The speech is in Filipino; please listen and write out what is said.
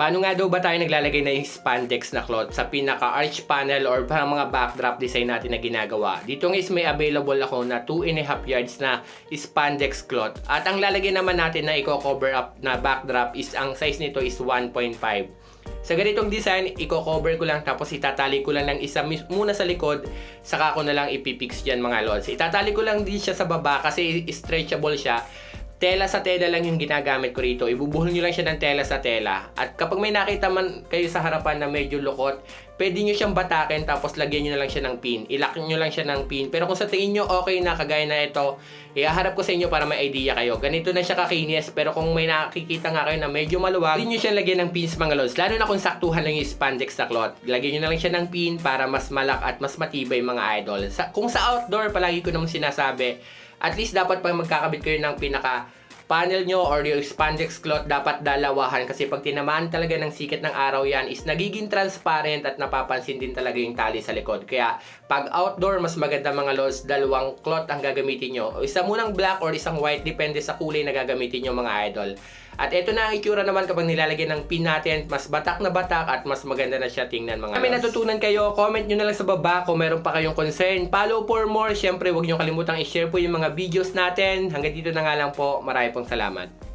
Paano nga daw ba tayo naglalagay ng spandex na cloth sa pinaka-arch panel or parang mga backdrop design natin na ginagawa? Dito guys may available ako na 2 and a half yards na spandex cloth. At ang lalagay naman natin na i-cover up na backdrop is ang size nito is 1.5. Sa ganitong design, i-cover ko lang tapos itatali ko lang ng isa muna sa likod, saka ko na lang ipipix dyan mga lods. Itatali ko lang din siya sa baba kasi stretchable siya. Tela sa tela lang yung ginagamit ko rito. Ibubuhol nyo lang siya ng tela sa tela. At kapag may nakita man kayo sa harapan na medyo lukot, pwede nyo siyang batakin tapos lagyan nyo na lang siya ng pin. Ilock nyo lang siya ng pin. Pero kung sa tingin nyo okay na kagaya na ito, ihaharap ko sa inyo para may idea kayo. Ganito na siya kakinis pero kung may nakikita nga kayo na medyo maluwag, hindi nyo siya lagyan ng pins mga lods. Lalo na kung saktuhan lang yung spandex na cloth. Lagyan nyo na lang siya ng pin para mas malak at mas matibay mga idol. Sa, kung sa outdoor, palagi ko naman sinasabi, at least dapat pag magkakabit kayo ng pinaka panel nyo or yung spandex cloth dapat dalawahan kasi pag tinamaan talaga ng sikat ng araw yan is nagiging transparent at napapansin din talaga yung tali sa likod. Kaya pag outdoor mas maganda mga lods, dalawang cloth ang gagamitin nyo. Isa munang black or isang white depende sa kulay na gagamitin nyo mga idol. At ito na ang itsura naman kapag nilalagyan ng pin natin, mas batak na batak at mas maganda na siya tingnan mga Kami natutunan kayo, comment nyo na lang sa baba kung meron pa kayong concern. Follow for more. Siyempre, huwag nyo kalimutang i-share po yung mga videos natin. Hanggang dito na nga lang po. Marami pong salamat.